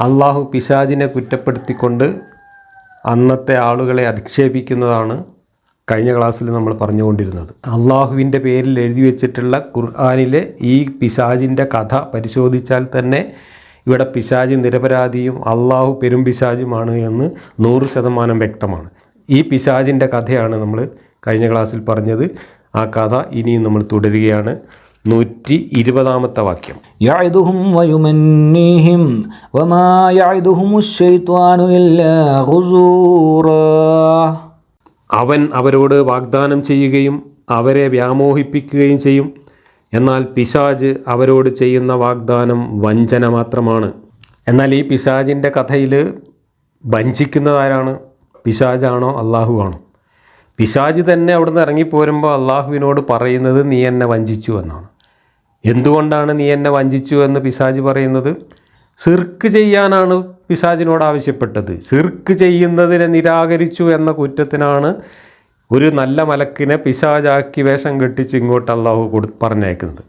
അള്ളാഹു പിശാജിനെ കുറ്റപ്പെടുത്തിക്കൊണ്ട് അന്നത്തെ ആളുകളെ അധിക്ഷേപിക്കുന്നതാണ് കഴിഞ്ഞ ക്ലാസ്സിൽ നമ്മൾ പറഞ്ഞുകൊണ്ടിരുന്നത്. അള്ളാഹുവിന്റെ പേരിൽ എഴുതി വെച്ചിട്ടുള്ള ഖുർആാനിലെ ഈ പിശാജിന്റെ കഥ പരിശോധിച്ചാൽ തന്നെ ഇവിടെ പിശാജി നിരപരാധിയും അള്ളാഹു പെരും പിശാജുമാണ് എന്ന് നൂറ് ശതമാനം വ്യക്തമാണ്. ഈ പിശാജിന്റെ കഥയാണ് നമ്മൾ കഴിഞ്ഞ ക്ലാസ്സിൽ പറഞ്ഞത്. ആ കഥ ഇനിയും നമ്മൾ തുടരുകയാണ്. നൂറ്റി ഇരുപതാമത്തെ വാക്യം അവൻ അവരോട് വാഗ്ദാനം ചെയ്യുകയും അവരെ വ്യാമോഹിപ്പിക്കുകയും ചെയ്യും. എന്നാൽ പിശാജ് അവരോട് ചെയ്യുന്ന വാഗ്ദാനം വഞ്ചന മാത്രമാണ്. എന്നാൽ ഈ പിശാജിന്റെ കഥയിൽ വഞ്ചിക്കുന്നതാരാണ്? പിശാജാണോ? അള്ളാഹു ആണോ പിശാജ് തന്നെ അവിടുന്ന് ഇറങ്ങിപ്പോരുമ്പോൾ അള്ളാഹുവിനോട് പറയുന്നത് നീ എന്നെ വഞ്ചിച്ചു എന്നാണ്. എന്തുകൊണ്ടാണ് നീ എന്നെ വഞ്ചിച്ചു എന്ന് പിശാജ് പറയുന്നത്? സിർക്ക് ചെയ്യാനാണ് പിശാജിനോട് ആവശ്യപ്പെട്ടത്. സിർക്ക് ചെയ്യുന്നതിനെ നിരാകരിച്ചു എന്ന കുറ്റത്തിനാണ് ഒരു നല്ല മലക്കിനെ പിശാജാക്കി വേഷം കെട്ടിച്ച് ഇങ്ങോട്ട് അള്ളാഹു കൊടു പറഞ്ഞേക്കുന്നത്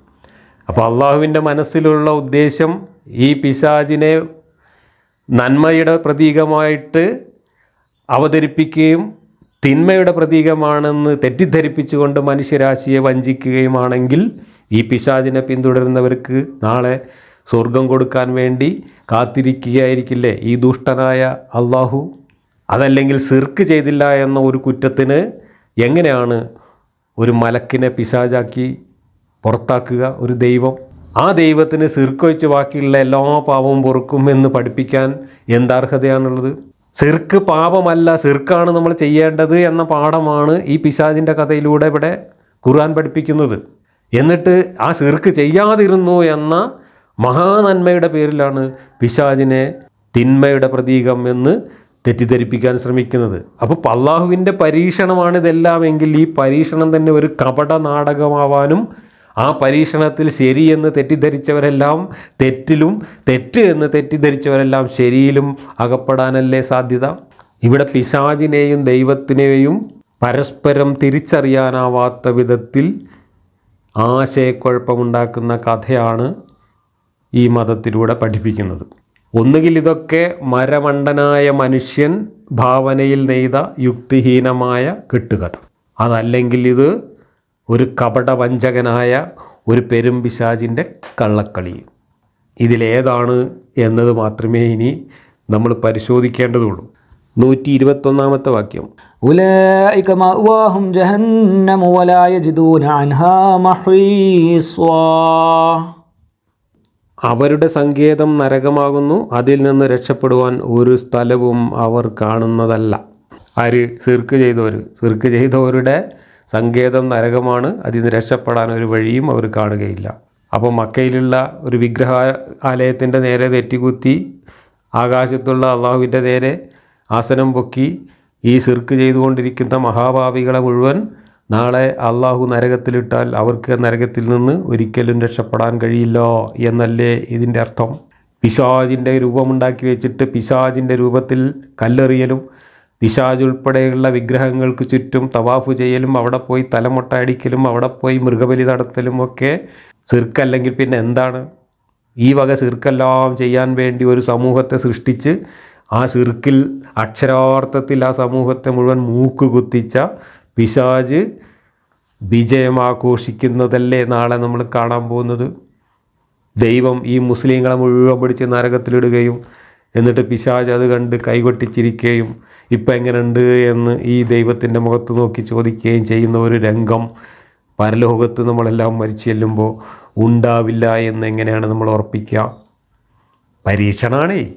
അപ്പോൾ അള്ളാഹുവിന്റെ മനസ്സിലുള്ള ഉദ്ദേശം ഈ പിശാജിനെ നന്മയുടെ പ്രതീകമായിട്ട് അവതരിപ്പിക്കുകയും തിന്മയുടെ പ്രതീകമാണെന്ന് തെറ്റിദ്ധരിപ്പിച്ചുകൊണ്ട് മനുഷ്യരാശിയെ വഞ്ചിക്കുകയുമാണെങ്കിൽ ഈ പിശാചിനെ പിന്തുടരുന്നവർക്ക് നാളെ സ്വർഗം കൊടുക്കാൻ വേണ്ടി കാത്തിരിക്കുകയായിരിക്കില്ലേ? ഈ ദുഷ്ടനായ അള്ളാഹു അതല്ലെങ്കിൽ സിർക്ക് ചെയ്തില്ല എന്ന ഒരു കുറ്റത്തിന് എങ്ങനെയാണ് ഒരു മലക്കിനെ പിശാചാക്കി പുറത്താക്കുക? ഒരു ദൈവം ആ ദൈവത്തിന് സിർക്ക് വെച്ച് ബാക്കിയുള്ള എല്ലാ പാവവും പൊറുക്കും എന്ന് പഠിപ്പിക്കാൻ എന്താർഹതയാണുള്ളത് സിർക്ക് പാപമല്ല സിർക്കാണ് നമ്മൾ ചെയ്യേണ്ടത് എന്ന പാഠമാണ് ഈ പിശാജിന്റെ കഥയിലൂടെ ഇവിടെ ഖുർആൻ പഠിപ്പിക്കുന്നത്. എന്നിട്ട് ആ സിർക്ക് ചെയ്യാതിരുന്നു എന്ന മഹാനന്മയുടെ പേരിലാണ് പിശാജിനെ തിന്മയുടെ പ്രതീകം എന്ന് തെറ്റിദ്ധരിപ്പിക്കാൻ ശ്രമിക്കുന്നത്. അപ്പോൾ അള്ളാഹുവിന്റെ പരീക്ഷണമാണ് ഇതെല്ലാം എങ്കിൽ ഈ പരീക്ഷണം തന്നെ ഒരു കപട നാടകമാവാനും ആ പരീക്ഷണത്തിൽ ശരിയെന്ന് തെറ്റിദ്ധരിച്ചവരെല്ലാം തെറ്റിലും തെറ്റ് എന്ന് തെറ്റിദ്ധരിച്ചവരെല്ലാം ശരിയിലും അകപ്പെടാനല്ലേ സാധ്യത? ഇവിടെ പിശാചിനെയും ദൈവത്തിനെയും പരസ്പരം തിരിച്ചറിയാനാവാത്ത വിധത്തിൽ ആശയക്കുഴപ്പമുണ്ടാക്കുന്ന കഥയാണ് ഈ മതത്തിലൂടെ പഠിപ്പിക്കുന്നത്. ഒന്നുകിൽ ഇതൊക്കെ മരമണ്ടനായ മനുഷ്യൻ ഭാവനയിൽ നെയ്ത യുക്തിഹീനമായ കെട്ടുകഥ. അതല്ലെങ്കിൽ ഇത് ഒരു കപടവഞ്ചകനായ ഒരു പെരുംപിശാചിന്റെ കള്ളക്കളി. ഇതിലേതാണ് എന്നത് മാത്രമേ ഇനി നമ്മൾ പരിശോധിക്കേണ്ടതുള്ളൂ. നൂറ്റി ഇരുപത്തൊന്നാമത്തെ വാക്യം അവരുടെ സങ്കേതം നരകമാകുന്നു. അതിൽ നിന്ന് രക്ഷപ്പെടുവാൻ ഒരു സ്ഥലവും അവർ കാണുന്നതല്ല. ആര്? സിർക്ക് ചെയ്തവർ സിർക്ക് ചെയ്തവരുടെ സങ്കേതം നരകമാണ്. അതിൽ നിന്ന് രക്ഷപ്പെടാൻ ഒരു വഴിയും അവർ കാണുകയില്ല. അപ്പോൾ മക്കയിലുള്ള ഒരു വിഗ്രഹ ആലയത്തിന്റെ നേരെ തെറ്റിക്കുത്തി ആകാശത്തുള്ള അള്ളാഹുവിന്റെ നേരെ ആസനം പൊക്കി ഈ സിർക്ക് ചെയ്തുകൊണ്ടിരിക്കുന്ന മഹാഭാവികളെ മുഴുവൻ നാളെ അള്ളാഹു നരകത്തിലിട്ടാൽ അവർക്ക് നരകത്തിൽ നിന്ന് ഒരിക്കലും രക്ഷപ്പെടാൻ കഴിയില്ല എന്നല്ലേ ഇതിന്റെ അർത്ഥം? പിശാജിന്റെ രൂപമുണ്ടാക്കി വെച്ചിട്ട് പിശാജിന്റെ രൂപത്തിൽ കല്ലെറിയലും പിശാജ് ഉൾപ്പെടെയുള്ള വിഗ്രഹങ്ങൾക്ക് ചുറ്റും തവാഫ് ചെയ്യലും അവിടെ പോയി തലമുട്ട അടിക്കലും അവിടെ പോയി മൃഗബലി നടത്തലും ഒക്കെ സിർക്കല്ലെങ്കിൽ പിന്നെ എന്താണ്? ഈ വക സിർക്കെല്ലാം ചെയ്യാൻ വേണ്ടി ഒരു സമൂഹത്തെ സൃഷ്ടിച്ച് ആ സിർക്കിൽ അക്ഷരാർത്ഥത്തിൽ ആ സമൂഹത്തെ മുഴുവൻ മൂക്ക് കുത്തിച്ച പിശാജ് വിജയം ആഘോഷിക്കുന്നതല്ലേ നാളെ നമ്മൾ കാണാൻ പോകുന്നത്? ദൈവം ഈ മുസ്ലിങ്ങളെ മുഴുവൻ പിടിച്ച് നരകത്തിലിടുകയും എന്നിട്ട് പിശാജ് അത് കണ്ട് കൈകൊട്ടിച്ചിരിക്കുകയും ഇപ്പം എങ്ങനെയുണ്ട് എന്ന് ഈ ദൈവത്തിന്റെ മുഖത്ത് നോക്കി ചോദിക്കുകയും ചെയ്യുന്ന ഒരു രംഗം പരലോകത്ത് നമ്മളെല്ലാം മരിച്ചു ചെല്ലുമ്പോൾ ഉണ്ടാവില്ല എന്ന് എങ്ങനെയാണ് നമ്മൾ ഉറപ്പിക്കുക? പരീക്ഷണമാണേ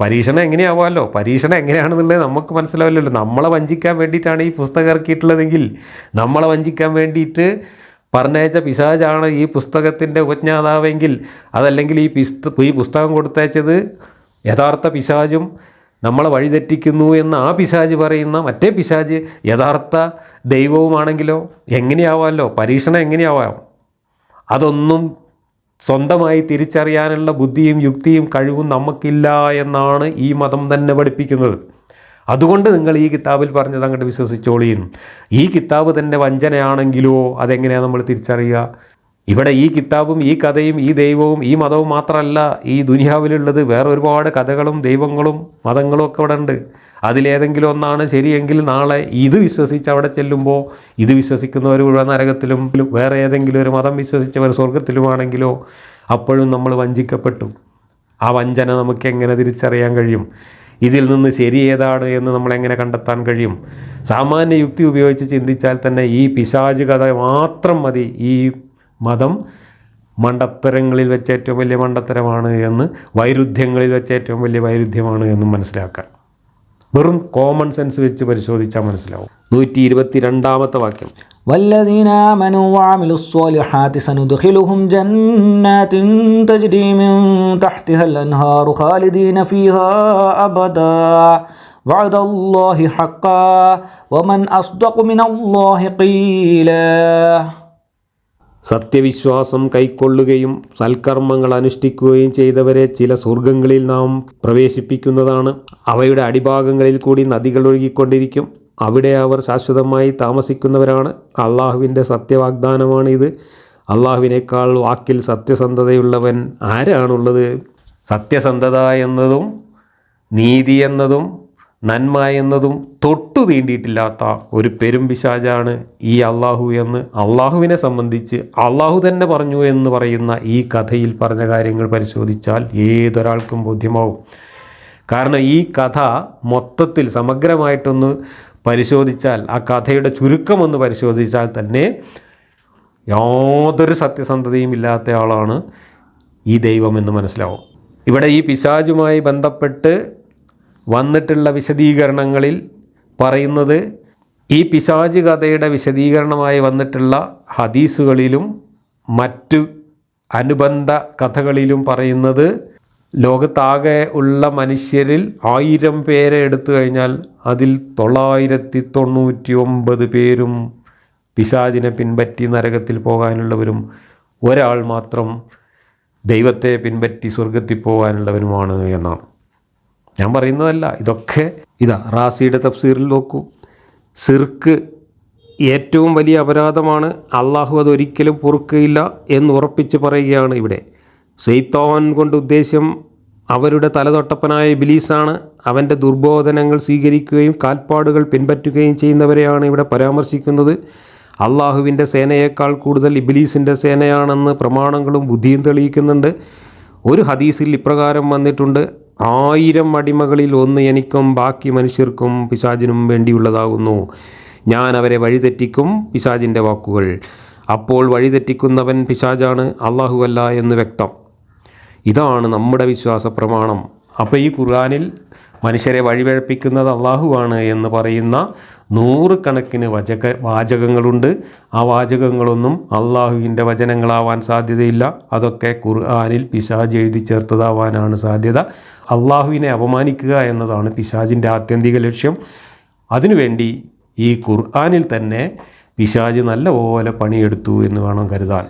പരീക്ഷണം എങ്ങനെയാവാമല്ലോ പരീക്ഷണം എങ്ങനെയാണെന്നുള്ളത് നമുക്ക് മനസ്സിലാവില്ലല്ലോ. നമ്മളെ വഞ്ചിക്കാൻ വേണ്ടിയിട്ടാണ് ഈ പുസ്തകം ഇറക്കിയിട്ടുള്ളതെങ്കിൽ നമ്മളെ വഞ്ചിക്കാൻ വേണ്ടിയിട്ട് പറഞ്ഞയച്ച പിശാചാണ് ഈ പുസ്തകത്തിന്റെ ഉപജ്ഞാതാവെങ്കിൽ അതല്ലെങ്കിൽ ഈ പിസ്ത ഈ പുസ്തകം കൊടുത്തയച്ചത് യഥാർത്ഥ പിശാചും നമ്മളെ വഴിതെറ്റിക്കുന്നു എന്ന് ആ പിശാജ് പറയുന്ന മറ്റേ പിശാജ് യഥാർത്ഥ ദൈവവുമാണെങ്കിലോ എങ്ങനെയാവാമല്ലോ പരീക്ഷണം എങ്ങനെയാവാം? അതൊന്നും സ്വന്തമായി തിരിച്ചറിയാനുള്ള ബുദ്ധിയും യുക്തിയും കഴിവും നമുക്കില്ല എന്നാണ് ഈ മതം തന്നെ പഠിപ്പിക്കുന്നത്. അതുകൊണ്ട് നിങ്ങൾ ഈ കിതാബിൽ പറഞ്ഞത് അങ്ങോട്ട് വിശ്വസിച്ചോളിയും ഈ കിതാബ് തന്നെ വഞ്ചനയാണെങ്കിലോ അതെങ്ങനെയാണ് നമ്മൾ തിരിച്ചറിയുക? ഇവിടെ ഈ കിതാബും ഈ കഥയും ഈ ദൈവവും ഈ മതവും മാത്രമല്ല ഈ ദുനിയാവിലുള്ളത്. വേറെ ഒരുപാട് കഥകളും ദൈവങ്ങളും മതങ്ങളും ഒക്കെ ഇവിടെ ഉണ്ട്. അതിലേതെങ്കിലും ഒന്നാണ് ശരിയെങ്കിൽ നാളെ ഇത് വിശ്വസിച്ച് അവിടെ ചെല്ലുമ്പോൾ ഇത് വിശ്വസിക്കുന്നവർ മുഴുവൻ നരകത്തിലും വേറെ ഏതെങ്കിലും ഒരു മതം വിശ്വസിച്ചവർ സ്വർഗത്തിലുമാണെങ്കിലോ അപ്പോഴും നമ്മൾ വഞ്ചിക്കപ്പെട്ടു. ആ വഞ്ചന നമുക്ക് എങ്ങനെ തിരിച്ചറിയാൻ കഴിയും? ഇതിൽ നിന്ന് ശരി ഏതാണ് എന്ന് നമ്മളെങ്ങനെ കണ്ടെത്താൻ കഴിയും? സാമാന്യ യുക്തി ഉപയോഗിച്ച് ചിന്തിച്ചാൽ തന്നെ ഈ പിശാച് കഥ മാത്രം മതി. ഈ മതം മണ്ടത്തരങ്ങളിൽ വെച്ച് ഏറ്റവും വലിയ മണ്ടത്തരമാണ് എന്ന് വൈരുദ്ധ്യങ്ങളിൽ വെച്ച് ഏറ്റവും വലിയ വൈരുദ്ധ്യമാണ് എന്നും മനസ്സിലാക്കാൻ വെറും കോമൺ സെൻസ് വെച്ച് പരിശോധിച്ചാൽ മനസ്സിലാവും നൂറ്റി ഇരുപത്തി രണ്ടാമത്തെ വാക്യം والذين آمنوا وعملوا الصالحات سندخلهم جنات تجري من تحتها الأنهار خالدين فيها أبدا وعد الله حقا ومن أصدق من الله قيلا സത്യവിശ്വാസം കൈക്കൊള്ളുകയും സൽക്കർമ്മങ്ങൾ അനുഷ്ഠിക്കുകയും ചെയ്തവരെ ചില സ്വർഗങ്ങളിൽ നാം പ്രവേശിപ്പിക്കുന്നതാണ്. അവയുടെ അടിഭാഗങ്ങളിൽ കൂടി നദികൾ ഒഴുകിക്കൊണ്ടിരിക്കും. അവിടെ അവർ ശാശ്വതമായി താമസിക്കുന്നവരാണ്. അള്ളാഹുവിന്റെ സത്യവാഗ്ദാനമാണ് ഇത് അള്ളാഹുവിനേക്കാൾ വാക്കിൽ സത്യസന്ധതയുള്ളവൻ ആരാണുള്ളത്? സത്യസന്ധത എന്നതും നീതി എന്നതും നന്മ എന്നതും തൊട്ടു തീണ്ടിയിട്ടില്ലാത്ത ഒരു പെരും പിശാചാണ് ഈ അള്ളാഹു എന്ന് അള്ളാഹുവിനെ സംബന്ധിച്ച് അള്ളാഹു തന്നെ പറഞ്ഞു എന്ന് പറയുന്ന ഈ കഥയിൽ പറഞ്ഞ കാര്യങ്ങൾ പരിശോധിച്ചാൽ ഏതൊരാൾക്കും ബോധ്യമാവും. കാരണം ഈ കഥ മൊത്തത്തിൽ സമഗ്രമായിട്ടൊന്ന് പരിശോധിച്ചാൽ ആ കഥയുടെ ചുരുക്കമൊന്ന് പരിശോധിച്ചാൽ തന്നെ യാതൊരു സത്യസന്ധതയും ഇല്ലാത്ത ആളാണ് ഈ ദൈവമെന്ന് മനസ്സിലാവും. ഇവിടെ ഈ പിശാജുമായി ബന്ധപ്പെട്ട് വന്നിട്ടുള്ള വിശദീകരണങ്ങളിൽ പറയുന്നത് ഈ പിശാജ് കഥയുടെ വിശദീകരണമായി വന്നിട്ടുള്ള ഹദീസുകളിലും മറ്റു അനുബന്ധ കഥകളിലും പറയുന്നത് ലോകത്താകെ ഉള്ള മനുഷ്യരിൽ ആയിരം പേരെ എടുത്തു കഴിഞ്ഞാൽ അതിൽ തൊള്ളായിരത്തി തൊണ്ണൂറ്റി ഒമ്പത് പേരും പിശാചിനെ പിൻപറ്റി നരകത്തിൽ പോകാനുള്ളവരും ഒരാൾ മാത്രം ദൈവത്തെ പിൻപറ്റി സ്വർഗത്തിൽ പോകാനുള്ളവരുമാണ് എന്നാണ്. ഞാൻ പറയുന്നതല്ല. ഇതൊക്കെ ഇതാ റാസിയുടെ തഫ്സീറിൽ നോക്കൂ. സിർക്ക് ഏറ്റവും വലിയ അപരാധമാണ് അള്ളാഹു അതൊരിക്കലും പൊറുക്കുകയില്ല എന്ന് ഉറപ്പിച്ച് പറയുകയാണ് ഇവിടെ. സെയ്ത്തോൻ കൊണ്ട് ഉദ്ദേശ്യം അവരുടെ തലതൊട്ടപ്പനായ ബിലീസാണ് അവന്റെ ദുർബോധനങ്ങൾ സ്വീകരിക്കുകയും കാൽപ്പാടുകൾ പിൻപറ്റുകയും ചെയ്യുന്നവരെയാണ് ഇവിടെ പരാമർശിക്കുന്നത്. അള്ളാഹുവിന്റെ സേനയേക്കാൾ കൂടുതൽ ഇബിലീസിന്റെ സേനയാണെന്ന് പ്രമാണങ്ങളും ബുദ്ധിയും തെളിയിക്കുന്നുണ്ട്. ഒരു ഹദീസിൽ ഇപ്രകാരം വന്നിട്ടുണ്ട്. ആയിരം അടിമകളിൽ ഒന്ന് എനിക്കും ബാക്കി മനുഷ്യർക്കും പിശാചിനും വേണ്ടിയുള്ളതാകുന്നു. ഞാൻ അവരെ വഴിതെറ്റിക്കും പിശാചിന്റെ വാക്കുകൾ. അപ്പോൾ വഴിതെറ്റിക്കുന്നവൻ പിശാജാണ് അള്ളാഹുവല്ല എന്ന് വ്യക്തം. ഇതാണ് നമ്മുടെ വിശ്വാസ പ്രമാണം അപ്പോൾ ഈ ഖുർആനിൽ മനുഷ്യരെ വഴിപഴപ്പിക്കുന്നത് അള്ളാഹുവാണ് എന്ന് പറയുന്ന നൂറുകണക്കിന് വചക വാചകങ്ങളുണ്ട്. ആ വാചകങ്ങളൊന്നും അള്ളാഹുവിന്റെ വചനങ്ങളാവാൻ സാധ്യതയില്ല. അതൊക്കെ ഖുർആാനിൽ പിശാജ് എഴുതി ചേർത്തതാവാനാണ് സാധ്യത. അള്ളാഹുവിനെ അപമാനിക്കുക എന്നതാണ് പിശാജിന്റെ ആത്യന്തിക ലക്ഷ്യം. അതിനുവേണ്ടി ഈ ഖുർആാനിൽ തന്നെ പിശാജ് നല്ലപോലെ പണിയെടുത്തു എന്ന് വേണം കരുതാൻ.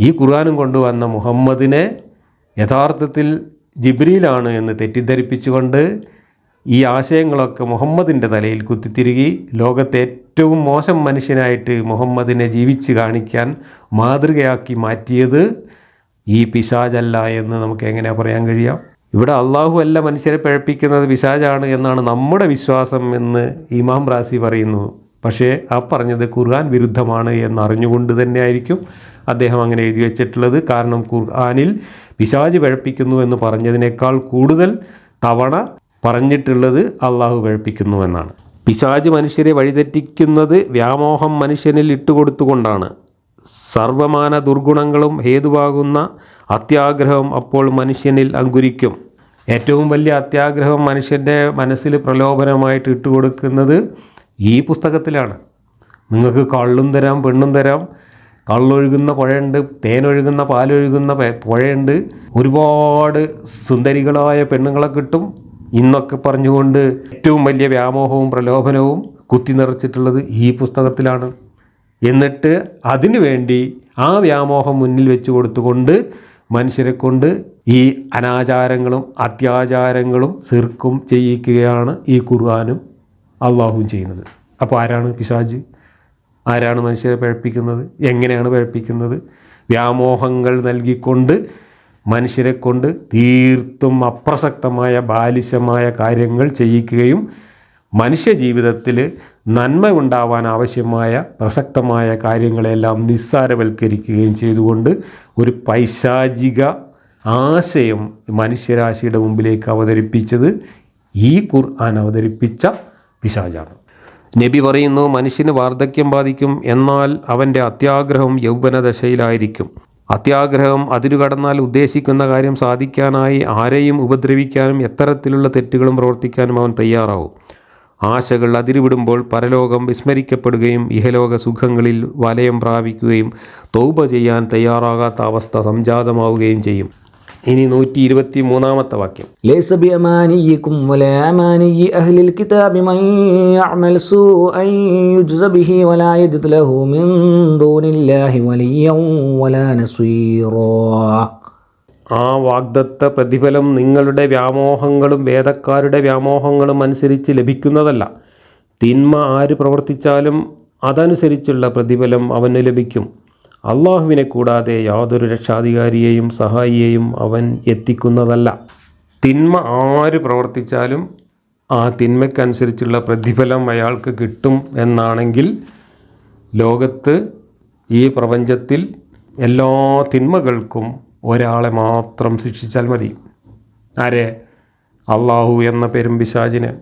ഈ ഖുർആാനും കൊണ്ടുവന്ന മുഹമ്മദിനെ യഥാർത്ഥത്തിൽ ജിബ്രിയിലാണ് എന്ന് തെറ്റിദ്ധരിപ്പിച്ചുകൊണ്ട് ഈ ആശയങ്ങളൊക്കെ മുഹമ്മദിന്റെ തലയിൽ കുത്തിത്തിരുകി ലോകത്തെ ഏറ്റവും മോശം മനുഷ്യനായിട്ട് മുഹമ്മദിനെ ജീവിച്ച് കാണിക്കാൻ മാതൃകയാക്കി മാറ്റിയത് ഈ പിശാജല്ല എന്ന് നമുക്ക് എങ്ങനെ പറയാൻ കഴിയാം? ഇവിടെ അള്ളാഹു അല്ല മനുഷ്യരെ പഴപ്പിക്കുന്നത് പിശാജാണ് എന്നാണ് നമ്മുടെ വിശ്വാസം എന്ന് ഇമാം റാസി പറയുന്നു. പക്ഷേ ആ പറഞ്ഞത് ഖുർആൻ വിരുദ്ധമാണ് എന്നറിഞ്ഞുകൊണ്ട് തന്നെ ആയിരിക്കും അദ്ദേഹം അങ്ങനെ എഴുതി വെച്ചിട്ടുള്ളത്. കാരണം ഖുർആാനിൽ പിശാജ് പഴപ്പിക്കുന്നു എന്ന് പറഞ്ഞതിനേക്കാൾ കൂടുതൽ തവണ പറഞ്ഞിട്ടുള്ളത് അള്ളാഹു കഴിപ്പിക്കുന്നു എന്നാണ് പിശാജ് മനുഷ്യരെ വഴിതെറ്റിക്കുന്നത് വ്യാമോഹം മനുഷ്യനിൽ ഇട്ടുകൊടുത്തുകൊണ്ടാണ്. സർവമാന ദുർഗുണങ്ങളും ഹേതുവാകുന്ന അത്യാഗ്രഹം അപ്പോൾ മനുഷ്യനിൽ അങ്കുരിക്കും. ഏറ്റവും വലിയ അത്യാഗ്രഹം മനുഷ്യന്റെ മനസ്സിൽ പ്രലോഭനമായിട്ട് ഇട്ടുകൊടുക്കുന്നത് ഈ പുസ്തകത്തിലാണ്. നിങ്ങൾക്ക് കള്ളും തരാം പെണ്ണും തരാം. കള്ളൊഴുകുന്ന പുഴയുണ്ട് തേനൊഴുകുന്ന പാലൊഴുകുന്ന പുഴയുണ്ട്. ഒരുപാട് സുന്ദരികളായ പെണ്ണുങ്ങളെ കിട്ടും. ഇന്നൊക്കെ പറഞ്ഞുകൊണ്ട് ഏറ്റവും വലിയ വ്യാമോഹവും പ്രലോഭനവും കുത്തി നിറച്ചിട്ടുള്ളത് ഈ പുസ്തകത്തിലാണ്. എന്നിട്ട് അതിനു വേണ്ടി ആ വ്യാമോഹം മുന്നിൽ വെച്ച് കൊടുത്തുകൊണ്ട് മനുഷ്യരെ കൊണ്ട് ഈ അനാചാരങ്ങളും അത്യാചാരങ്ങളും സിർക്കും ചെയ്യിക്കുകയാണ് ഈ ഖുർആാനും അള്ളാഹുവും ചെയ്യുന്നത്. അപ്പോൾ ആരാണ് പിശാജ്? ആരാണ് മനുഷ്യരെ പഴപ്പിക്കുന്നത്? എങ്ങനെയാണ് പഴപ്പിക്കുന്നത്? വ്യാമോഹങ്ങൾ നൽകിക്കൊണ്ട് മനുഷ്യരെ കൊണ്ട് തീർത്തും അപ്രസക്തമായ ബാലിശമായ കാര്യങ്ങൾ ചെയ്യിക്കുകയും മനുഷ്യ ജീവിതത്തിൽ നന്മ ഉണ്ടാവാൻ ആവശ്യമായ പ്രസക്തമായ കാര്യങ്ങളെല്ലാം നിസ്സാരവൽക്കരിക്കുകയും ചെയ്തുകൊണ്ട് ഒരു പൈശാചിക ആശയം മനുഷ്യരാശിയുടെ മുമ്പിലേക്ക് അവതരിപ്പിച്ചത് ഈ ഖുർആൻ അവതരിപ്പിച്ച പിശാചാണ്. നബി പറയുന്നു മനുഷ്യന് വാർദ്ധക്യം ബാധിക്കും എന്നാൽ അവന്റെ അത്യാഗ്രഹം യൗവനദശയിലായിരിക്കും. അത്യാഗ്രഹം അതിരുകടന്നാൽ ഉദ്ദേശിക്കുന്ന കാര്യം സാധിക്കാനായി ആരെയും ഉപദ്രവിക്കാനും എത്തരത്തിലുള്ള തെറ്റുകളും പ്രവർത്തിക്കാനും അവൻ തയ്യാറാവും. ആശകൾ അതിരുവിടുമ്പോൾ പരലോകം വിസ്മരിക്കപ്പെടുകയും ഇഹലോക സുഖങ്ങളിൽ വലയം പ്രാപിക്കുകയും തൗപ ചെയ്യാൻ തയ്യാറാകാത്ത അവസ്ഥ സംജാതമാവുകയും ചെയ്യും. ഇനി നൂറ്റി ഇരുപത്തി മൂന്നാമത്തെ വാക്യം ആ വാഗ്ദത്ത പ്രതിഫലം നിങ്ങളുടെ വ്യാമോഹങ്ങളും വേദക്കാരുടെ വ്യാമോഹങ്ങളും അനുസരിച്ച് ലഭിക്കുന്നതല്ല. തിന്മ ആര് പ്രവർത്തിച്ചാലും അതനുസരിച്ചുള്ള പ്രതിഫലം അവന് ലഭിക്കും. അള്ളാഹുവിനെ കൂടാതെ യാതൊരു രക്ഷാധികാരിയെയും സഹായിയെയും അവൻ എത്തിക്കുന്നതല്ല. തിന്മ ആര് പ്രവർത്തിച്ചാലും ആ തിന്മയ്ക്കനുസരിച്ചുള്ള പ്രതിഫലം അയാൾക്ക് കിട്ടും എന്നാണെങ്കിൽ ലോകത്ത് ഈ പ്രപഞ്ചത്തിൽ എല്ലാ തിന്മകൾക്കും ഒരാളെ മാത്രം ശിക്ഷിച്ചാൽ മതി. ആരെ? അള്ളാഹു എന്ന പെരും പിശാചിനെ.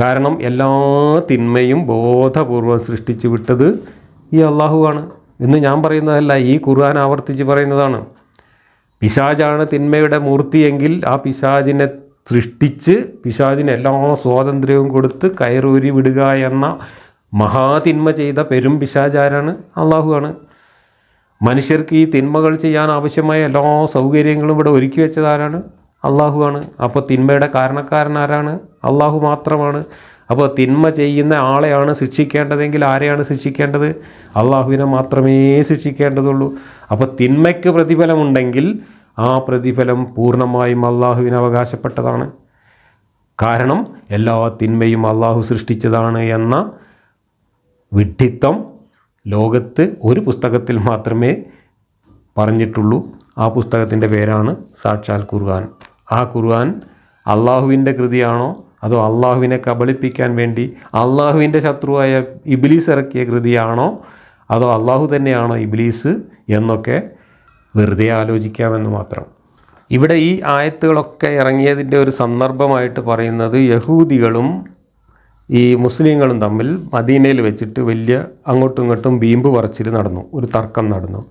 കാരണം എല്ലാ തിന്മയും ബോധപൂർവം സൃഷ്ടിച്ചു വിട്ടത് ഈ അള്ളാഹുവാണ്. എന്ന് ഞാൻ പറയുന്നതല്ല ഈ ഖുർആൻ ആവർത്തിച്ച് പറയുന്നതാണ്. പിശാജാണ് തിന്മയുടെ മൂർത്തിയെങ്കിൽ ആ പിശാജിനെ സൃഷ്ടിച്ച് പിശാജിന് എല്ലാ സ്വാതന്ത്ര്യവും കൊടുത്ത് കയറൂരി വിടുക എന്ന മഹാതിന്മ ചെയ്ത പെരും പിശാചാരാണ് അള്ളാഹുവാണ് മനുഷ്യർക്ക് ഈ തിന്മകൾ ചെയ്യാൻ ആവശ്യമായ എല്ലാ സൗകര്യങ്ങളും ഇവിടെ ഒരുക്കി വെച്ചത് ആരാണ് അള്ളാഹുവാണ് അപ്പോൾ തിന്മയുടെ കാരണക്കാരൻ ആരാണ്? അള്ളാഹു മാത്രമാണ്. അപ്പോൾ തിന്മ ചെയ്യുന്ന ആളെയാണ് ശിക്ഷിക്കേണ്ടതെങ്കിൽ ആരെയാണ് ശിക്ഷിക്കേണ്ടത്? അള്ളാഹുവിനെ മാത്രമേ ശിക്ഷിക്കേണ്ടതുള്ളൂ. അപ്പോൾ തിന്മയ്ക്ക് പ്രതിഫലമുണ്ടെങ്കിൽ ആ പ്രതിഫലം പൂർണമായും അള്ളാഹുവിന് അവകാശപ്പെട്ടതാണ്. കാരണം എല്ലാ തിന്മയും അള്ളാഹു സൃഷ്ടിച്ചതാണ് എന്ന വിഡ്ഢിത്തം ലോകത്ത് ഒരു പുസ്തകത്തിൽ മാത്രമേ പറഞ്ഞിട്ടുള്ളൂ. ആ പുസ്തകത്തിന്റെ പേരാണ് സാക്ഷാൽ ഖുർആൻ. ആ ഖുർആൻ അള്ളാഹുവിന്റെ കൃതിയാണോ അതോ അള്ളാഹുവിനെ കബളിപ്പിക്കാൻ വേണ്ടി അള്ളാഹുവിന്റെ ശത്രുവായ ഇബിലീസ് ഇറക്കിയ കൃതിയാണോ? അതോ അള്ളാഹു തന്നെയാണോ ഇബിലീസ് എന്നൊക്കെ വെറുതെ ആലോചിക്കാമെന്ന് മാത്രം. ഇവിടെ ഈ ആയത്തുകളൊക്കെ ഇറങ്ങിയതിന്റെ ഒരു സന്ദർഭമായിട്ട് പറയുന്നത് യഹൂദികളും ഈ മുസ്ലിങ്ങളും തമ്മിൽ മദീനയിൽ വെച്ചിട്ട് വലിയ അങ്ങോട്ടും ഇങ്ങോട്ടും ബീമ്പ് പറച്ചിൽ നടന്നു. ഒരു തർക്കം നടന്നു.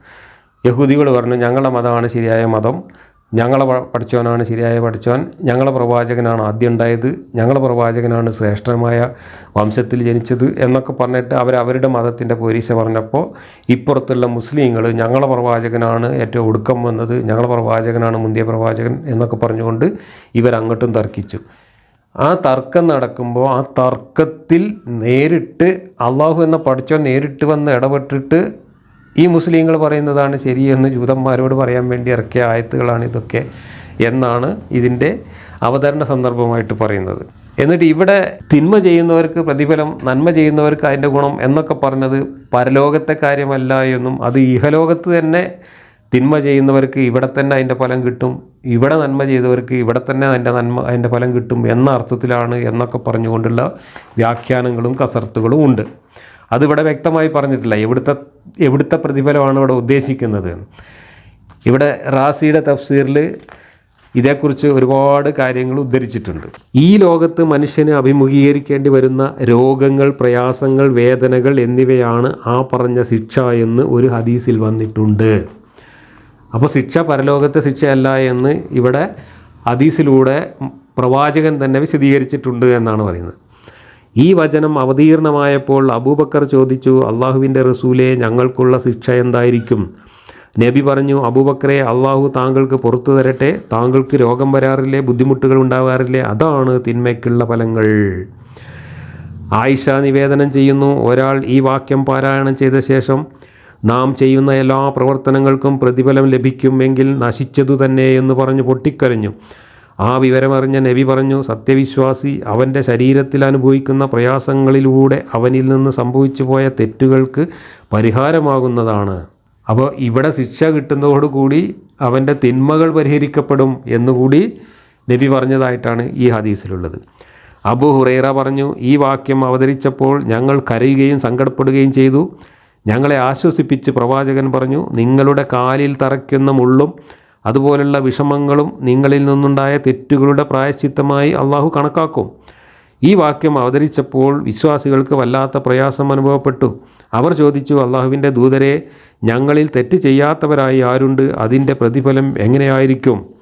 യഹൂദികൾ പറഞ്ഞു ഞങ്ങളുടെ മതമാണ് ശരിയായ മതം. ഞങ്ങളെ പഠിച്ചവനാണ് ശരിയായ പഠിച്ചവൻ. ഞങ്ങളെ പ്രവാചകനാണ് ആദ്യം ഉണ്ടായത്. ഞങ്ങളെ പ്രവാചകനാണ് ശ്രേഷ്ഠമായ വംശത്തിൽ ജനിച്ചത് എന്നൊക്കെ പറഞ്ഞിട്ട് അവർ അവരുടെ മതത്തിന്റെ പോലീസ് പറഞ്ഞപ്പോൾ ഇപ്പുറത്തുള്ള മുസ്ലിങ്ങൾ ഞങ്ങളെ പ്രവാചകനാണ് ഏറ്റവും ഒടുക്കം വന്നത്. ഞങ്ങളെ പ്രവാചകനാണ് മുന്തിയ പ്രവാചകൻ എന്നൊക്കെ പറഞ്ഞുകൊണ്ട് ഇവരങ്ങോട്ടും തർക്കിച്ചു. ആ തർക്കം നടക്കുമ്പോൾ ആ തർക്കത്തിൽ നേരിട്ട് അള്ളാഹു എന്ന പഠിച്ചവൻ നേരിട്ട് വന്ന് ഇടപെട്ടിട്ട് ഈ മുസ്ലിങ്ങൾ പറയുന്നതാണ് ശരിയെന്ന് ജൂതന്മാരോട് പറയാൻ വേണ്ടി ഇറക്കിയ ആയത്തുകളാണ് ഇതൊക്കെ എന്നാണ് ഇതിന്റെ അവതരണ സന്ദർഭമായിട്ട് പറയുന്നത്. എന്നിട്ട് ഇവിടെ തിന്മ ചെയ്യുന്നവർക്ക് പ്രതിഫലം നന്മ ചെയ്യുന്നവർക്ക് അതിന്റെ ഗുണം എന്നൊക്കെ പറഞ്ഞത് പരലോകത്തെ കാര്യമല്ല എന്നും അത് ഇഹലോകത്ത് തന്നെ തിന്മ ചെയ്യുന്നവർക്ക് ഇവിടെ തന്നെ അതിന്റെ ഫലം കിട്ടും ഇവിടെ നന്മ ചെയ്തവർക്ക് ഇവിടെ തന്നെ അതിന്റെ നന്മ അതിന്റെ ഫലം കിട്ടും എന്ന അർത്ഥത്തിലാണ് എന്നൊക്കെ പറഞ്ഞുകൊണ്ടുള്ള വ്യാഖ്യാനങ്ങളും കസർത്തുകളും ഉണ്ട്. അതിവിടെ വ്യക്തമായി പറഞ്ഞിട്ടില്ല. എവിടുത്തെ എവിടുത്തെ പ്രതിഫലമാണ് ഇവിടെ ഉദ്ദേശിക്കുന്നത്? ഇവിടെ റാസിയുടെ തഫ്സീറിൽ ഇതേക്കുറിച്ച് ഒരുപാട് കാര്യങ്ങൾ ഉദ്ധരിച്ചിട്ടുണ്ട്. ഈ ലോകത്ത് മനുഷ്യന് അഭിമുഖീകരിക്കേണ്ടി വരുന്ന രോഗങ്ങൾ പ്രയാസങ്ങൾ വേദനകൾ എന്നിവയാണ് ആ പറഞ്ഞ ശിക്ഷ എന്ന് ഒരു ഹദീസിൽ വന്നിട്ടുണ്ട്. അപ്പോൾ ശിക്ഷ പരലോകത്തെ ശിക്ഷയല്ല എന്ന് ഇവിടെ ഹദീസിലൂടെ പ്രവാചകൻ തന്നെ വിശദീകരിച്ചിട്ടുണ്ട് എന്നാണ് പറയുന്നത്. ഈ വചനം അവതീർണമായപ്പോൾ അബൂബക്കർ ചോദിച്ചു അള്ളാഹുവിന്റെ റസൂലെ ഞങ്ങൾക്കുള്ള ശിക്ഷ എന്തായിരിക്കും? നബി പറഞ്ഞു അബൂബക്കറെ അള്ളാഹു താങ്കൾക്ക് പുറത്തു തരട്ടെ താങ്കൾക്ക് രോഗം വരാറില്ലേ ബുദ്ധിമുട്ടുകൾ ഉണ്ടാകാറില്ലേ അതാണ് തിന്മയ്ക്കുള്ള ഫലങ്ങൾ. ആയിഷ നിവേദനം ചെയ്യുന്നു ഒരാൾ ഈ വാക്യം പാരായണം ചെയ്ത ശേഷം നാം ചെയ്യുന്ന എല്ലാ പ്രവർത്തനങ്ങൾക്കും പ്രതിഫലം ലഭിക്കുമെങ്കിൽ നശിച്ചതു തന്നെ എന്ന് പറഞ്ഞു പൊട്ടിക്കരഞ്ഞു. ആ വിവരമറിഞ്ഞ നബി പറഞ്ഞു സത്യവിശ്വാസി അവന്റെ ശരീരത്തിൽ അനുഭവിക്കുന്ന പ്രയാസങ്ങളിലൂടെ അവനിൽ നിന്ന് സംഭവിച്ചു പോയ തെറ്റുകൾക്ക് പരിഹാരമാകുന്നതാണ്. അപ്പോൾ ഇവിടെ ശിക്ഷ കിട്ടുന്നതോടുകൂടി അവന്റെ തിന്മകൾ പരിഹരിക്കപ്പെടും എന്നുകൂടി നബി പറഞ്ഞതായിട്ടാണ് ഈ ഹദീസിലുള്ളത്. അബു ഹുറൈറ പറഞ്ഞു ഈ വാക്യം അവതരിച്ചപ്പോൾ ഞങ്ങൾ കരയുകയും സങ്കടപ്പെടുകയും ചെയ്തു. ഞങ്ങളെ ആശ്വസിപ്പിച്ച് പ്രവാചകൻ പറഞ്ഞു നിങ്ങളുടെ കാലിൽ തറയ്ക്കുന്ന മുള്ളും അതുപോലുള്ള വിഷമങ്ങളും നിങ്ങളിൽ നിന്നുണ്ടായ തെറ്റുകളുടെ പ്രായശ്ചിത്തമായി അള്ളാഹു കണക്കാക്കും. ഈ വാക്യം അവതരിച്ചപ്പോൾ വിശ്വാസികൾക്ക് വല്ലാത്ത പ്രയാസം അനുഭവപ്പെട്ടു. അവർ ചോദിച്ചു അള്ളാഹുവിന്റെ ദൂതരെ ഞങ്ങളിൽ തെറ്റ് ചെയ്യാത്തവരായി ആരുണ്ട്? അതിന്റെ പ്രതിഫലം എങ്ങനെയായിരിക്കും?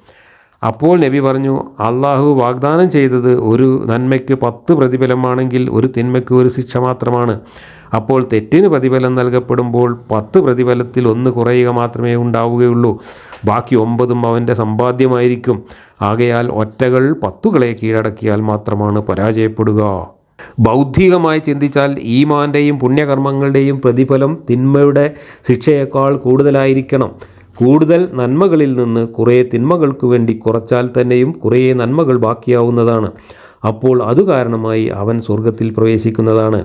അപ്പോൾ നബി പറഞ്ഞു അള്ളാഹു വാഗ്ദാനം ചെയ്തത് ഒരു നന്മയ്ക്ക് പത്ത് പ്രതിഫലമാണെങ്കിൽ ഒരു തിന്മയ്ക്ക് ഒരു ശിക്ഷ മാത്രമാണ്. അപ്പോൾ തെറ്റിന് പ്രതിഫലം നൽകപ്പെടുമ്പോൾ പത്ത് പ്രതിഫലത്തിൽ ഒന്ന് കുറയുക മാത്രമേ ഉണ്ടാവുകയുള്ളൂ. ബാക്കി ഒമ്പതും അവന്റെ സമ്പാദ്യമായിരിക്കും. ആകയാൽ ഒറ്റകൾ പത്തുകളെ കീഴടക്കിയാൽ മാത്രമാണ് പരാജയപ്പെടുക. ബൗദ്ധികമായി ചിന്തിച്ചാൽ ഈമാന്റെയും പുണ്യകർമ്മങ്ങളുടെയും പ്രതിഫലം തിന്മയുടെ ശിക്ഷയേക്കാൾ കൂടുതലായിരിക്കണം. കൂടുതൽ നന്മകളിൽ നിന്ന് കുറേ തിന്മകൾക്ക് വേണ്ടി കുറച്ചാൽ തന്നെയും കുറേ നന്മകൾ ബാക്കിയാവുന്നതാണ്. അപ്പോൾ അതു കാരണമായി അവൻ സ്വർഗത്തിൽ പ്രവേശിക്കുന്നതാണ്.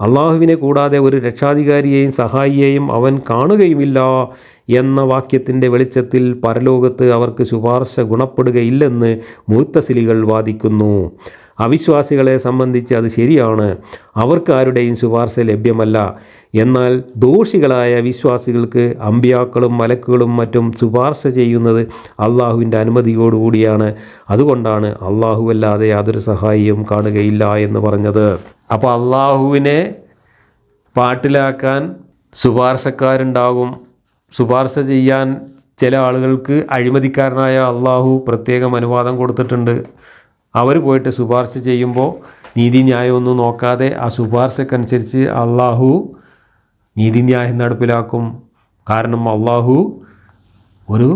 അള്ളാഹുവിനെ കൂടാതെ ഒരു രക്ഷാധികാരിയെയും സഹായിയെയും അവൻ കാണുകയുമില്ല എന്ന വാക്യത്തിന്റെ വെളിച്ചത്തിൽ പരലോകത്ത് അവർക്ക് ശുപാർശ ഗുണപ്പെടുകയില്ലെന്ന് മൂത്തസിലികൾ വാദിക്കുന്നു. അവിശ്വാസികളെ സംബന്ധിച്ച് അത് ശരിയാണ്. അവർക്ക് ആരുടെയും ശുപാർശ ലഭ്യമല്ല. എന്നാൽ ദോഷികളായ വിശ്വാസികൾക്ക് അമ്പിയാക്കളും മലക്കുകളും മറ്റും ശുപാർശ ചെയ്യുന്നത് അള്ളാഹുവിന്റെ അനുമതിയോടുകൂടിയാണ്. അതുകൊണ്ടാണ് അള്ളാഹുവല്ലാതെ യാതൊരു സഹായിയും കാണുകയില്ല എന്ന് പറഞ്ഞത്. അപ്പോൾ അള്ളാഹുവിനെ പാട്ടിലാക്കാൻ ശുപാർശക്കാരുണ്ടാകും. ശുപാർശ ചെയ്യാൻ ചില ആളുകൾക്ക് അഴിമതിക്കാരനായ അള്ളാഹു പ്രത്യേകം അനുവാദം കൊടുത്തിട്ടുണ്ട്. അവർ പോയിട്ട് ശുപാർശ ചെയ്യുമ്പോൾ നീതിന്യായമൊന്നും നോക്കാതെ ആ ശുപാർശക്കനുസരിച്ച് അള്ളാഹു നീതിന്യായം നടപ്പിലാക്കും. കാരണം അള്ളാഹു ഒരു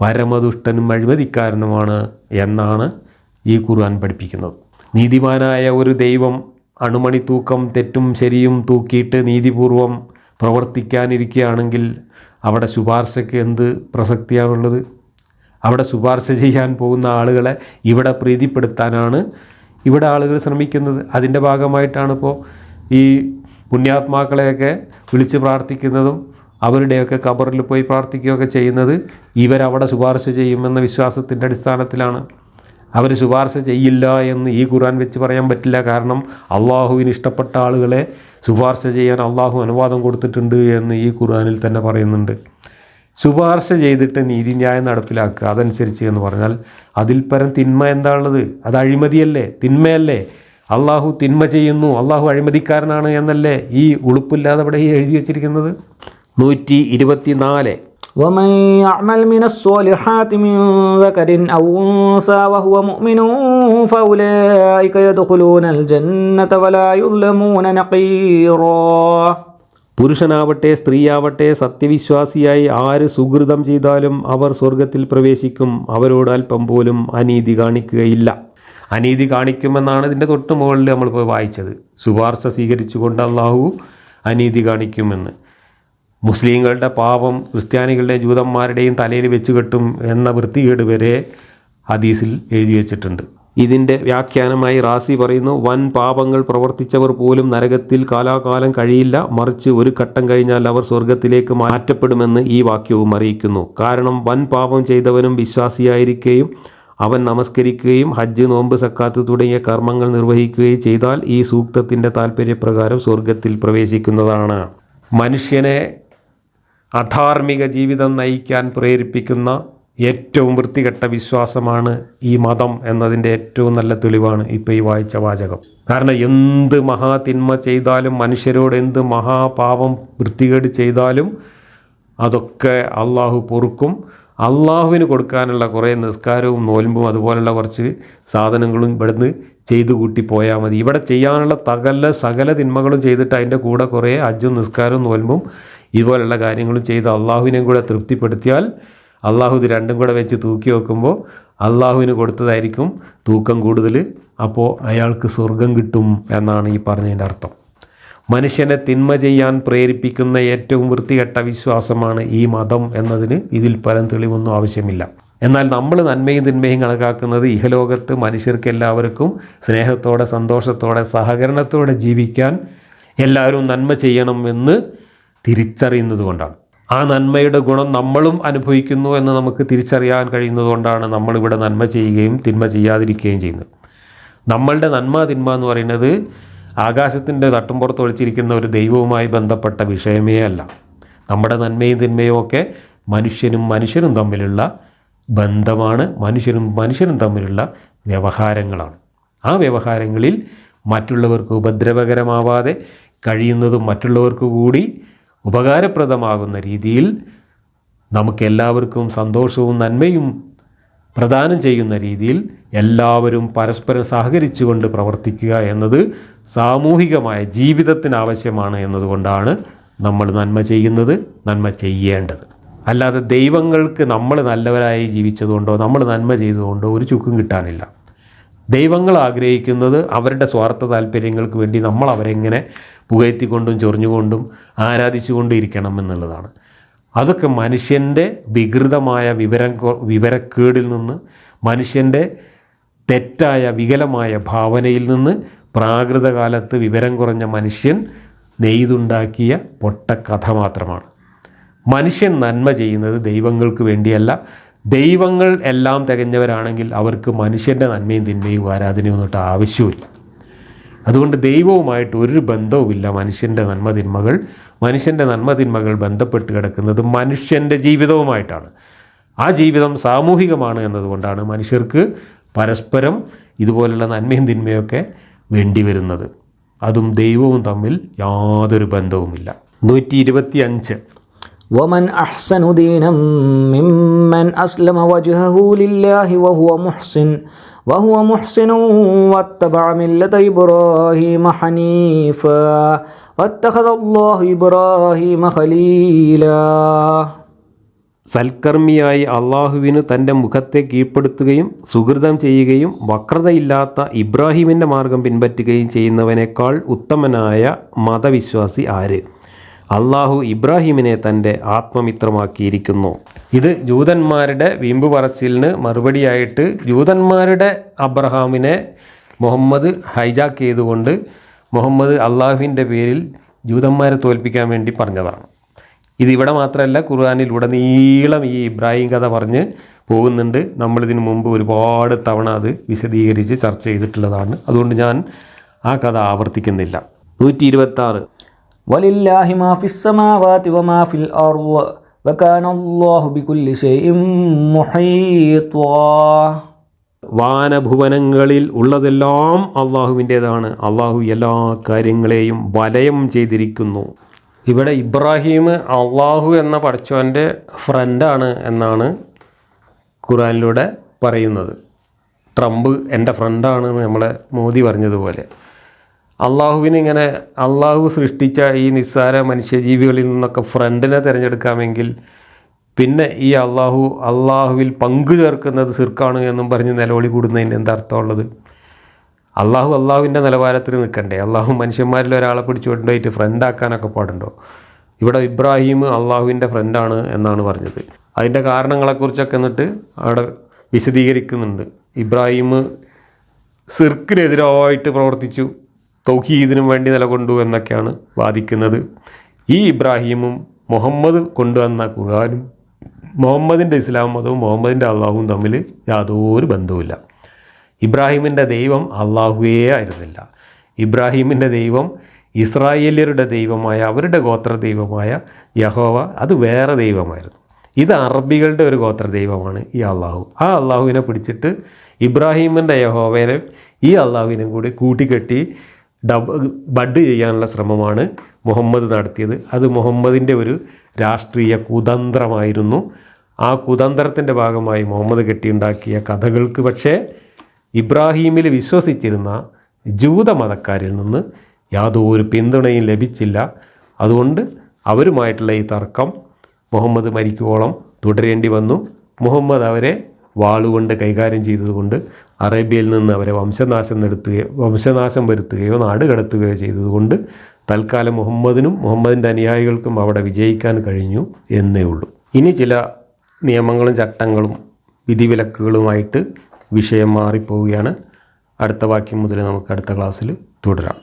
പരമദുഷ്ടനും അഴിമതിക്കാരനുമാണ് എന്നാണ് ഈ ഖുർആൻ പഠിപ്പിക്കുന്നത്. നീതിമാനായ ഒരു ദൈവം അണുമണി തൂക്കം തെറ്റും ശരിയും തൂക്കിയിട്ട് നീതിപൂർവം പ്രവർത്തിക്കാനിരിക്കുകയാണെങ്കിൽ അവിടെ ശുപാർശയ്ക്ക് എന്ത് പ്രസക്തിയാണുള്ളത്? അവിടെ ശുപാർശ ചെയ്യാൻ പോകുന്ന ആളുകളെ ഇവിടെ പ്രീതിപ്പെടുത്താനാണ് ഇവിടെ ആളുകൾ ശ്രമിക്കുന്നത്. അതിന്റെ ഭാഗമായിട്ടാണ് ഇപ്പോൾ ഈ പുണ്യാത്മാക്കളെയൊക്കെ വിളിച്ച് പ്രാർത്ഥിക്കുന്നതും അവരുടെയൊക്കെ കബറിൽ പോയി പ്രാർത്ഥിക്കുകയൊക്കെ ചെയ്യുന്നത് ഇവരവിടെ ശുപാർശ ചെയ്യുമെന്ന വിശ്വാസത്തിന്റെ അടിസ്ഥാനത്തിലാണ്. അവർ ശുപാർശ ചെയ്യില്ല എന്ന് ഈ ഖുർആൻ വെച്ച് പറയാൻ പറ്റില്ല. കാരണം അള്ളാഹുവിന് ഇഷ്ടപ്പെട്ട ആളുകളെ ശുപാർശ ചെയ്യാൻ അള്ളാഹു അനുവാദം കൊടുത്തിട്ടുണ്ട് എന്ന് ഈ ഖുർആനിൽ തന്നെ പറയുന്നുണ്ട്. ശുപാർശ ചെയ്തിട്ട് നീതിന്യായം നടപ്പിലാക്കുക അതനുസരിച്ച് എന്ന് പറഞ്ഞാൽ അതിൽ പരം തിന്മ എന്താ ഉള്ളത് അത് അഴിമതിയല്ലേ തിന്മയല്ലേ അള്ളാഹു തിന്മ ചെയ്യുന്നു അള്ളാഹു അഴിമതിക്കാരനാണ് എന്നല്ലേ ഈ ഉളുപ്പില്ലാതെ ഇവിടെ ഈ എഴുതി വച്ചിരിക്കുന്നത് നൂറ്റി ഇരുപത്തി നാല് ومن يعمل من الصالحات من ذكر أو أنثى وهو مؤمن فأولئك يدخلون الجنة ولا يظلمون نقيرا പുരുഷനാവട്ടെ സ്ത്രീയാവട്ടെ സത്യവിശ്വാസിയായി ആര് സുഹൃതം ചെയ്താലും അവർ സ്വർഗത്തിൽ പ്രവേശിക്കും. അവരോട് അല്പം പോലും അനീതി കാണിക്കുകയില്ല. അനീതി കാണിക്കുമെന്നാണ് ഇതിന്റെ തൊട്ട് മുകളിൽ നമ്മളിപ്പോൾ വായിച്ചത്. ശുപാർശ സ്വീകരിച്ചുകൊണ്ട് അള്ളാഹു അനീതി കാണിക്കുമെന്ന്. മുസ്ലിങ്ങളുടെ പാപം ക്രിസ്ത്യാനികളുടെ ജൂതന്മാരുടെയും തലയിൽ വെച്ച് കെട്ടും എന്ന വൃത്തികേട് വരെ ഹദീസിൽ എഴുതി വച്ചിട്ടുണ്ട്. ഇതിന്റെ വ്യാഖ്യാനമായി റാസി പറയുന്നു വൻ പാപങ്ങൾ പ്രവർത്തിച്ചവർ പോലും നരകത്തിൽ കാലാകാലം കഴിയില്ല. മറിച്ച് ഒരു ഘട്ടം കഴിഞ്ഞാൽ അവർ സ്വർഗത്തിലേക്ക് മാറ്റപ്പെടുമെന്ന് ഈ വാക്യവും അറിയിക്കുന്നു. കാരണം വൻ പാപം ചെയ്തവനും വിശ്വാസിയായിരിക്കുകയും അവൻ നമസ്കരിക്കുകയും ഹജ്ജ് നോമ്പ് സക്കാത്ത് തുടങ്ങിയ കർമ്മങ്ങൾ നിർവഹിക്കുകയും ചെയ്താൽ ഈ സൂക്തത്തിന്റെ താല്പര്യപ്രകാരം സ്വർഗത്തിൽ പ്രവേശിക്കുന്നതാണ്. മനുഷ്യനെ അധാർമിക ജീവിതം നയിക്കാൻ പ്രേരിപ്പിക്കുന്ന ഏറ്റവും വൃത്തികെട്ട വിശ്വാസമാണ് ഈ മതം എന്നതിന്റെ ഏറ്റവും നല്ല തെളിവാണ് ഇപ്പോൾ ഈ വായിച്ച വാചകം. കാരണം എന്ത് മഹാതിന്മ ചെയ്താലും മനുഷ്യരോട് എന്ത് മഹാപാപം വൃത്തികേട് ചെയ്താലും അതൊക്കെ അള്ളാഹു പൊറുക്കും. അള്ളാഹുവിന് കൊടുക്കാനുള്ള കുറേ നിസ്കാരവും നോൽമ്പും അതുപോലുള്ള കുറച്ച് സാധനങ്ങളും ഇവിടുന്ന് ചെയ്തു കൂട്ടി പോയാൽ മതി. ഇവിടെ ചെയ്യാനുള്ള തകല സകല തിന്മകളും ചെയ്തിട്ട് അതിന്റെ കൂടെ കുറേ അജ്ജും നിസ്കാരവും നോൽമ്പും ഇതുപോലുള്ള കാര്യങ്ങളും ചെയ്ത് അള്ളാഹുവിനെയും കൂടെ തൃപ്തിപ്പെടുത്തിയാൽ അള്ളാഹു ഇത് രണ്ടും കൂടെ വെച്ച് തൂക്കി വെക്കുമ്പോൾ അള്ളാഹുവിന് കൊടുത്തതായിരിക്കും തൂക്കം കൂടുതൽ. അപ്പോൾ അയാൾക്ക് സ്വർഗം കിട്ടും എന്നാണ് ഈ പറഞ്ഞതിന്റെ അർത്ഥം. മനുഷ്യനെ തിന്മ ചെയ്യാൻ പ്രേരിപ്പിക്കുന്ന ഏറ്റവും വൃത്തികെട്ട വിശ്വാസമാണ് ഈ മതം എന്നതിന് ഇതിൽ പരം തെളിവൊന്നും ആവശ്യമില്ല. എന്നാൽ നമ്മൾ നന്മയും തിന്മയും കണക്കാക്കുന്നത് ഇഹലോകത്ത് മനുഷ്യർക്ക് എല്ലാവർക്കും സ്നേഹത്തോടെ സന്തോഷത്തോടെ സഹകരണത്തോടെ ജീവിക്കാൻ എല്ലാവരും നന്മ ചെയ്യണം എന്ന് തിരിച്ചറിയുന്നത് കൊണ്ടാണ്. ആ നന്മയുടെ ഗുണം നമ്മളും അനുഭവിക്കുന്നു എന്ന് നമുക്ക് തിരിച്ചറിയാൻ കഴിയുന്നതുകൊണ്ടാണ് നമ്മളിവിടെ നന്മ ചെയ്യുകയും തിന്മ ചെയ്യാതിരിക്കുകയും ചെയ്യുന്നത്. നമ്മളുടെ നന്മ തിന്മ എന്ന് പറയുന്നത് ആകാശത്തിന്റെ തട്ടുംപുറത്ത് ഒളിച്ചിരിക്കുന്ന ഒരു ദൈവവുമായി ബന്ധപ്പെട്ട വിഷയമേ അല്ല. നമ്മുടെ നന്മയും തിന്മയും ഒക്കെ മനുഷ്യനും മനുഷ്യനും തമ്മിലുള്ള ബന്ധമാണ്. മനുഷ്യനും മനുഷ്യനും തമ്മിലുള്ള വ്യവഹാരങ്ങളാണ്. ആ വ്യവഹാരങ്ങളിൽ മറ്റുള്ളവർക്ക് ഉപദ്രവകരമാവാതെ കഴിയുന്നതും മറ്റുള്ളവർക്ക് കൂടി ഉപകാരപ്രദമാകുന്ന രീതിയിൽ നമുക്കെല്ലാവർക്കും സന്തോഷവും നന്മയും പ്രദാനം ചെയ്യുന്ന രീതിയിൽ എല്ലാവരും പരസ്പരം സഹകരിച്ചുകൊണ്ട് പ്രവർത്തിക്കുക എന്നത് സാമൂഹികമായ ജീവിതത്തിന് ആവശ്യമാണ് എന്നതുകൊണ്ടാണ് നമ്മൾ നന്മ ചെയ്യുന്നത് നന്മ ചെയ്യേണ്ടത്. അല്ലാതെ ദൈവങ്ങൾക്ക് നമ്മൾ നല്ലവരായി ജീവിച്ചതുകൊണ്ടോ നമ്മൾ നന്മ ചെയ്തുകൊണ്ടോ ഒരു ചുക്കും കിട്ടാനില്ല. ദൈവങ്ങൾ ആഗ്രഹിക്കുന്നത് അവരുടെ സ്വാർത്ഥ താല്പര്യങ്ങൾക്ക് വേണ്ടി നമ്മൾ അവരെങ്ങനെ പുകയത്തിക്കൊണ്ടും ചൊറിഞ്ഞുകൊണ്ടും ആരാധിച്ചുകൊണ്ടും ഇരിക്കണം എന്നുള്ളതാണ്. അതൊക്കെ മനുഷ്യന്റെ വികൃതമായ വിവരം വിവരക്കേടിൽ നിന്ന് മനുഷ്യന്റെ തെറ്റായ വികലമായ ഭാവനയിൽ നിന്ന് പ്രാകൃത കാലത്ത് വിവരം കുറഞ്ഞ മനുഷ്യൻ നെയ്തുണ്ടാക്കിയ പൊട്ടക്കഥ മാത്രമാണ്. മനുഷ്യൻ നന്മ ചെയ്യുന്നത് ദൈവങ്ങൾക്ക് വേണ്ടിയല്ല ദൈവങ്ങൾ എല്ലാം തികഞ്ഞവരാണെങ്കിൽ അവർക്ക് മനുഷ്യന്റെ നന്മയും തിന്മയും ആരാധനയും ഒന്നിട്ട് ആവശ്യമില്ല അതുകൊണ്ട് ദൈവവുമായിട്ട് ഒരു ബന്ധവുമില്ല മനുഷ്യന്റെ നന്മ തിന്മകൾ. മനുഷ്യന്റെ നന്മ തിന്മകൾ ബന്ധപ്പെട്ട് കിടക്കുന്നത് മനുഷ്യന്റെ ജീവിതവുമായിട്ടാണ്. ആ ജീവിതം സാമൂഹികമാണ് എന്നതുകൊണ്ടാണ് മനുഷ്യർക്ക് പരസ്പരം ഇതുപോലുള്ള നന്മയും തിന്മയൊക്കെ വേണ്ടി വരുന്നത്. അതും ദൈവവും തമ്മിൽ യാതൊരു ബന്ധവുമില്ല. നൂറ്റി ഇരുപത്തി അഞ്ച് ومن أحسن دينا ممن أسلم وجهه لله وهو محسن وهو محسن واتبع ملة إبراهيم حنيفا واتخذ الله إبراهيم خليلا സൽക്കർമ്മിയായി അള്ളാഹുവിന് തൻ്റെ മുഖത്തെ കീഴ്പ്പെടുത്തുകയും സുഹൃതം ചെയ്യുകയും വക്രതയില്ലാത്ത ഇബ്രാഹിമിൻ്റെ മാർഗം പിൻപറ്റുകയും ചെയ്യുന്നവനേക്കാൾ ഉത്തമനായ മതവിശ്വാസി ആര് അള്ളാഹു ഇബ്രാഹിമിനെ തന്റെ ആത്മമിത്രമാക്കിയിരിക്കുന്നു. ഇത് ജൂതന്മാരുടെ വീമ്പ് പറച്ചിലിന് മറുപടിയായിട്ട് ജൂതന്മാരുടെ അബ്രഹാമിനെ മുഹമ്മദ് ഹൈജാക്ക് ചെയ്തുകൊണ്ട് മുഹമ്മദ് അള്ളാഹുവിന്റെ പേരിൽ ജൂതന്മാരെ തോൽപ്പിക്കാൻ വേണ്ടി പറഞ്ഞതാണ്. ഇതിവിടെ മാത്രമല്ല ഖുർആാനിൽ ഉടനീളം ഈ ഇബ്രാഹിം കഥ പറഞ്ഞ് പോകുന്നുണ്ട്. നമ്മളിതിനു മുമ്പ് ഒരുപാട് തവണ അത് വിശദീകരിച്ച് ചർച്ച ചെയ്തിട്ടുള്ളതാണ്. അതുകൊണ്ട് ഞാൻ ആ കഥ ആവർത്തിക്കുന്നില്ല. നൂറ്റി ഇരുപത്താറ് വലില്ലാഹി മാഫിസ് സമാവാതി വ മാഫിൽ അർൾ വക്കാന അല്ലാഹു ബികുല്ലി ഷൈഇം മുഹീത്വാ. വാനഭുവനങ്ങളിൽ ഉള്ളതെല്ലാം അള്ളാഹുവിന്റെതാണ്. അള്ളാഹു എല്ലാ കാര്യങ്ങളെയും വലയം ചെയ്തിരിക്കുന്നു. ഇവിടെ ഇബ്രാഹിം അള്ളാഹു എന്ന പഠിച്ചവന്റെ ഫ്രണ്ടാണ് എന്നാണ് ഖുറാനിലൂടെ പറയുന്നത്. ട്രംപ് എന്റെ ഫ്രണ്ടാണ് നമ്മളെ മോദി പറഞ്ഞതുപോലെ. അള്ളാഹുവിന് ഇങ്ങനെ അള്ളാഹു സൃഷ്ടിച്ച ഈ നിസ്സാര മനുഷ്യജീവികളിൽ നിന്നൊക്കെ ഫ്രണ്ടിനെ തിരഞ്ഞെടുക്കാമെങ്കിൽ പിന്നെ ഈ അള്ളാഹു അള്ളാഹുവിൽ പങ്കു ചേർക്കുന്നത് സിർക്കാണ് എന്നും പറഞ്ഞ് നിലവിളി കൂടുന്നതിന്റെ എന്താ അർത്ഥമുള്ളത്? അള്ളാഹു അള്ളാഹുവിന്റെ നിലവാരത്തിൽ നിൽക്കണ്ടേ. അള്ളാഹു മനുഷ്യന്മാരിൽ ഒരാളെ പിടിച്ചു കൊണ്ടുപോയിട്ട് ഫ്രണ്ടാക്കാനൊക്കെ പാടുണ്ടോ? ഇവിടെ ഇബ്രാഹിം അള്ളാഹുവിന്റെ ഫ്രണ്ടാണ് എന്നാണ് പറഞ്ഞത്. അതിന്റെ കാരണങ്ങളെക്കുറിച്ചൊക്കെ എന്നിട്ട് അവിടെ വിശദീകരിക്കുന്നുണ്ട്. ഇബ്രാഹിം സിർക്കിനെതിരായിട്ട് പ്രവർത്തിച്ചു. തൗഹീദിനും വേണ്ടി നിലകൊണ്ടു എന്നൊക്കെയാണ് വാദിക്കുന്നത്. ഈ ഇബ്രാഹീമും മുഹമ്മദ് കൊണ്ടുവന്ന ഖുർആാനും മുഹമ്മദിന്റെ ഇസ്ലാം മതവും മുഹമ്മദിന്റെ അള്ളാഹുവും തമ്മിൽ യാതൊരു ബന്ധവുമില്ല. ഇബ്രാഹിമിന്റെ ദൈവം അള്ളാഹുവേ ആയിരുന്നില്ല. ഇബ്രാഹീമിന്റെ ദൈവം ഇസ്രായേലിയരുടെ ദൈവമായ അവരുടെ ഗോത്ര ദൈവമായ യഹോവ അത് വേറെ ദൈവമായിരുന്നു. ഇത് അറബികളുടെ ഒരു ഗോത്ര ദൈവമാണ് ഈ അള്ളാഹു. ആ അള്ളാഹുവിനെ പിടിച്ചിട്ട് ഇബ്രാഹീമിന്റെ യഹോവേനെ ഈ അള്ളാഹുവിനെ കൂടി കൂട്ടിക്കെട്ടി ഡബ് ബഡ് ചെയ്യാനുള്ള ശ്രമമാണ് മുഹമ്മദ് നടത്തിയത്. അത് മുഹമ്മദിന്റെ ഒരു രാഷ്ട്രീയ കുതന്ത്രമായിരുന്നു. ആ കുതന്ത്രത്തിന്റെ ഭാഗമായി മുഹമ്മദ് കെട്ടിയുണ്ടാക്കിയ കഥകൾക്ക് പക്ഷേ ഇബ്രാഹീമിൽ വിശ്വസിച്ചിരുന്ന ജൂത മതക്കാരിൽ നിന്ന് യാതൊരു പിന്തുണയും ലഭിച്ചില്ല. അതുകൊണ്ട് അവരുമായിട്ടുള്ള ഈ തർക്കം മുഹമ്മദ് മരിക്കുവോളം തുടരേണ്ടി വന്നു. മുഹമ്മദ് അവരെ വാളുകൊണ്ട് കൈകാര്യം ചെയ്തതുകൊണ്ട് അറേബ്യയിൽ നിന്ന് അവരെ വംശനാശം നടത്തുകയോ വംശനാശം വരുത്തുകയോ നാട് കടത്തുകയോ ചെയ്തതുകൊണ്ട് തൽക്കാലം മുഹമ്മദിനും മുഹമ്മദിന്റെ അനുയായികൾക്കും അവിടെ വിജയിക്കാൻ കഴിഞ്ഞു എന്നേ ഉള്ളൂ. ഇനി ചില നിയമങ്ങളും ചട്ടങ്ങളും വിധിവിലക്കുകളുമായിട്ട് വിഷയം മാറിപ്പോവുകയാണ്. അടുത്ത വാക്യം മുതൽ നമുക്ക് അടുത്ത ക്ലാസ്സിൽ തുടരാം.